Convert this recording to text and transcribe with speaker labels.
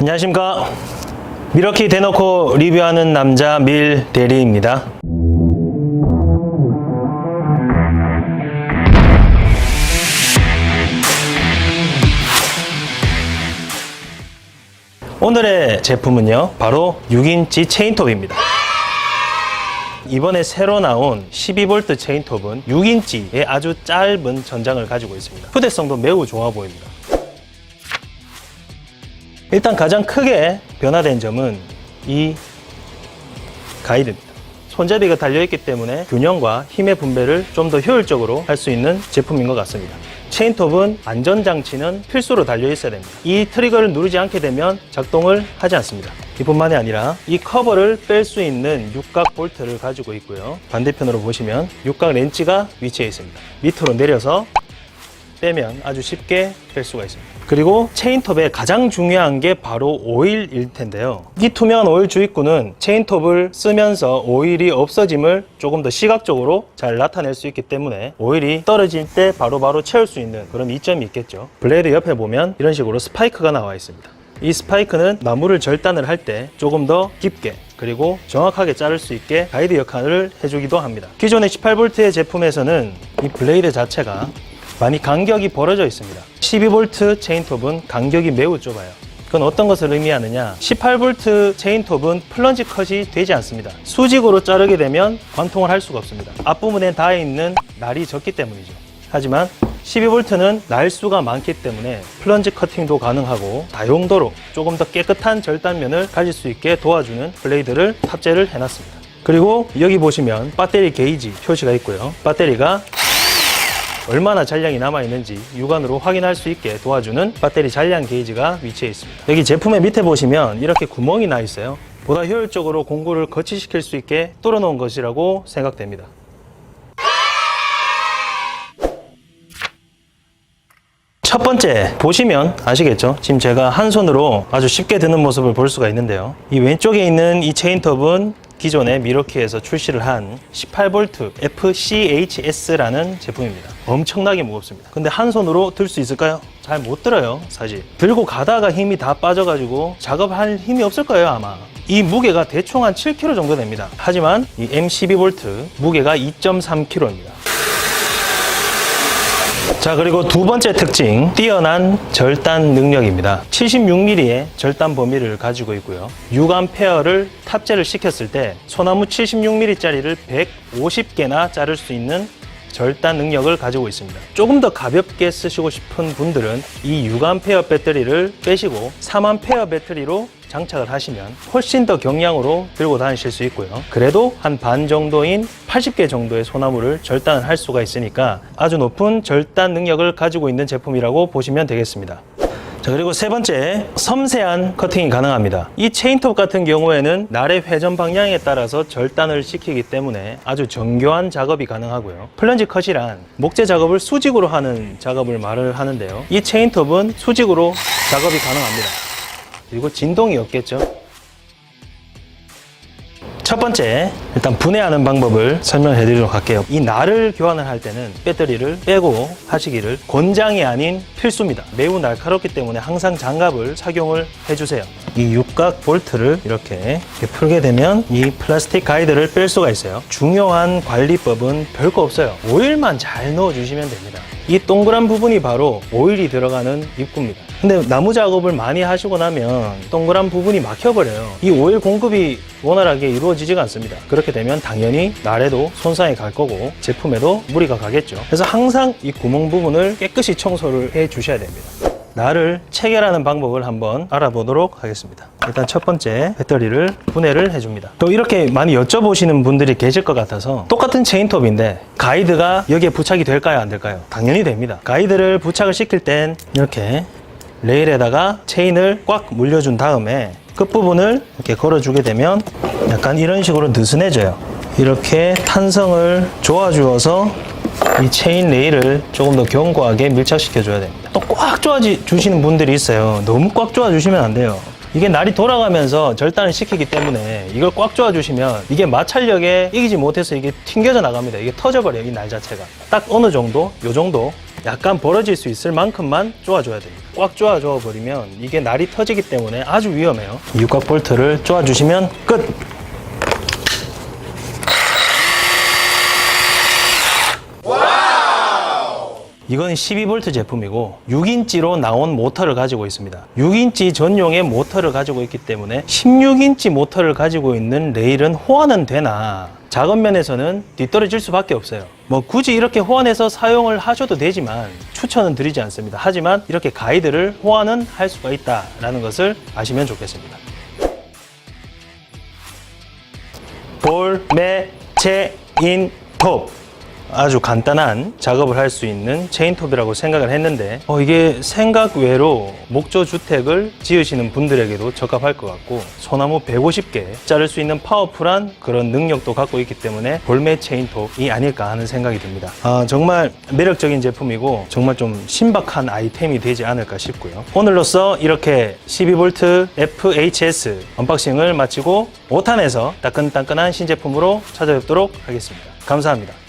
Speaker 1: 안녕하십니까. 미러키 대놓고 리뷰하는 남자 밀 대리입니다. 오늘의 제품은요, 바로 6인치 체인톱입니다. 이번에 새로 나온 12V 체인톱은 6인치의 아주 짧은 전장을 가지고 있습니다. 휴대성도 매우 좋아 보입니다. 일단 가장 크게 변화된 점은 이 가이드입니다. 손잡이가 달려있기 때문에 균형과 힘의 분배를 좀 더 효율적으로 할 수 있는 제품인 것 같습니다. 체인톱은 안전장치는 필수로 달려있어야 됩니다. 이 트리거를 누르지 않게 되면 작동을 하지 않습니다. 이뿐만이 아니라 이 커버를 뺄 수 있는 육각 볼트를 가지고 있고요. 반대편으로 보시면 육각 렌치가 위치해 있습니다. 밑으로 내려서 빼면 아주 쉽게 뺄 수가 있습니다. 그리고 체인톱의 가장 중요한 게 바로 오일일 텐데요. 이 투명한 오일 주입구는 체인톱을 쓰면서 오일이 없어짐을 조금 더 시각적으로 잘 나타낼 수 있기 때문에 오일이 떨어질 때 바로 바로 채울 수 있는 그런 이점이 있겠죠. 블레이드 옆에 보면 이런 식으로 스파이크가 나와 있습니다. 이 스파이크는 나무를 절단을 할 때 조금 더 깊게 그리고 정확하게 자를 수 있게 가이드 역할을 해주기도 합니다. 기존의 18V의 제품에서는 이 블레이드 자체가 많이 간격이 벌어져 있습니다. 12V 체인톱은 간격이 매우 좁아요. 그건 어떤 것을 의미하느냐? 18V 체인톱은 플런지 컷이 되지 않습니다. 수직으로 자르게 되면 관통을 할 수가 없습니다. 앞부분에 닿아 있는 날이 적기 때문이죠. 하지만 12V는 날수가 많기 때문에 플런지 커팅도 가능하고 다용도로 조금 더 깨끗한 절단면을 가질 수 있게 도와주는 블레이드를 탑재를 해놨습니다. 그리고 여기 보시면 배터리 게이지 표시가 있고요. 배터리가 얼마나 잔량이 남아있는지 육안으로 확인할 수 있게 도와주는 배터리 잔량 게이지가 위치해 있습니다. 여기 제품의 밑에 보시면 이렇게 구멍이 나 있어요. 보다 효율적으로 공구를 거치시킬 수 있게 뚫어 놓은 것이라고 생각됩니다. 첫 번째 보시면 아시겠죠? 지금 제가 한 손으로 아주 쉽게 드는 모습을 볼 수가 있는데요. 이 왼쪽에 있는 이 체인톱은 기존의 미러키에서 출시를 한 18V FCHS라는 제품입니다. 엄청나게 무겁습니다. 근데 한 손으로 들 수 있을까요? 잘 못 들어요, 사실. 들고 가다가 힘이 다 빠져가지고 작업할 힘이 없을 거예요, 아마. 이 무게가 대충 한 7kg 정도 됩니다. 하지만 이 M12V 무게가 2.3kg입니다. 자 그리고 두 번째 특징. 뛰어난 절단 능력입니다. 76mm의 절단 범위를 가지고 있고요. 6A를 탑재를 시켰을 때 소나무 76mm 짜리를 150개나 자를 수 있는 절단 능력을 가지고 있습니다. 조금 더 가볍게 쓰시고 싶은 분들은 이 6A 배터리를 빼시고 3A 배터리로 장착을 하시면 훨씬 더 경량으로 들고 다니실 수 있고요. 그래도 한 반 정도인 80개 정도의 소나무를 절단을 할 수가 있으니까 아주 높은 절단 능력을 가지고 있는 제품이라고 보시면 되겠습니다. 자, 그리고 세 번째, 섬세한 커팅이 가능합니다. 이 체인톱 같은 경우에는 날의 회전 방향에 따라서 절단을 시키기 때문에 아주 정교한 작업이 가능하고요. 플런지 컷이란 목재 작업을 수직으로 하는 작업을 말을 하는데요. 이 체인톱은 수직으로 작업이 가능합니다. 그리고 진동이 없겠죠. 첫 번째, 일단 분해하는 방법을 설명해 드리도록 할게요. 이 날을 교환을 할 때는 배터리를 빼고 하시기를 권장이 아닌 필수입니다. 매우 날카롭기 때문에 항상 장갑을 착용을 해주세요. 이 육각 볼트를 이렇게, 이렇게 풀게 되면 이 플라스틱 가이드를 뺄 수가 있어요. 중요한 관리법은 별거 없어요. 오일만 잘 넣어주시면 됩니다. 이 동그란 부분이 바로 오일이 들어가는 입구입니다. 근데 나무 작업을 많이 하시고 나면 동그란 부분이 막혀버려요. 이 오일 공급이 원활하게 이루어지지가 않습니다. 그렇게 되면 당연히 날에도 손상이 갈 거고 제품에도 무리가 가겠죠. 그래서 항상 이 구멍 부분을 깨끗이 청소를 해 주셔야 됩니다. 날을 체결하는 방법을 한번 알아보도록 하겠습니다. 일단 첫 번째 배터리를 분해를 해줍니다. 또 이렇게 많이 여쭤보시는 분들이 계실 것 같아서 똑같은 체인톱인데 가이드가 여기에 부착이 될까요? 안 될까요? 당연히 됩니다. 가이드를 부착을 시킬 땐 이렇게 레일에다가 체인을 꽉 물려준 다음에 끝부분을 이렇게 걸어주게 되면 약간 이런 식으로 느슨해져요. 이렇게 탄성을 조아주어서 이 체인 레일을 조금 더 견고하게 밀착시켜 줘야 됩니다. 또 꽉 조아 주시는 분들이 있어요. 너무 꽉 조아 주시면 안 돼요. 이게 날이 돌아가면서 절단을 시키기 때문에 이걸 꽉 조아 주시면 이게 마찰력에 이기지 못해서 이게 튕겨져 나갑니다. 이게 터져버려요. 이 날 자체가. 딱 어느 정도, 요 정도 약간 벌어질 수 있을 만큼만 쪼아줘야 됩니다. 꽉 쪼아줘 버리면 이게 날이 터지기 때문에 아주 위험해요. 육각 볼트를 쪼아주시면 끝! 이건 12V 제품이고 6인치로 나온 모터를 가지고 있습니다. 6인치 전용의 모터를 가지고 있기 때문에 16인치 모터를 가지고 있는 레일은 호환은 되나 작은 면에서는 뒤떨어질 수밖에 없어요. 뭐 굳이 이렇게 호환해서 사용을 하셔도 되지만 추천은 드리지 않습니다. 하지만 이렇게 가이드를 호환은 할 수가 있다라는 것을 아시면 좋겠습니다. 볼, 매, 체인, 톱. 아주 간단한 작업을 할 수 있는 체인톱이라고 생각을 했는데 어, 이게 생각 외로 목조 주택을 지으시는 분들에게도 적합할 것 같고 소나무 150개 자를 수 있는 파워풀한 그런 능력도 갖고 있기 때문에 볼매 체인톱이 아닐까 하는 생각이 듭니다. 아, 정말 매력적인 제품이고 정말 좀 신박한 아이템이 되지 않을까 싶고요. 오늘로써 이렇게 12V FHS 언박싱을 마치고 5탄에서 따끈따끈한 신제품으로 찾아뵙도록 하겠습니다. 감사합니다.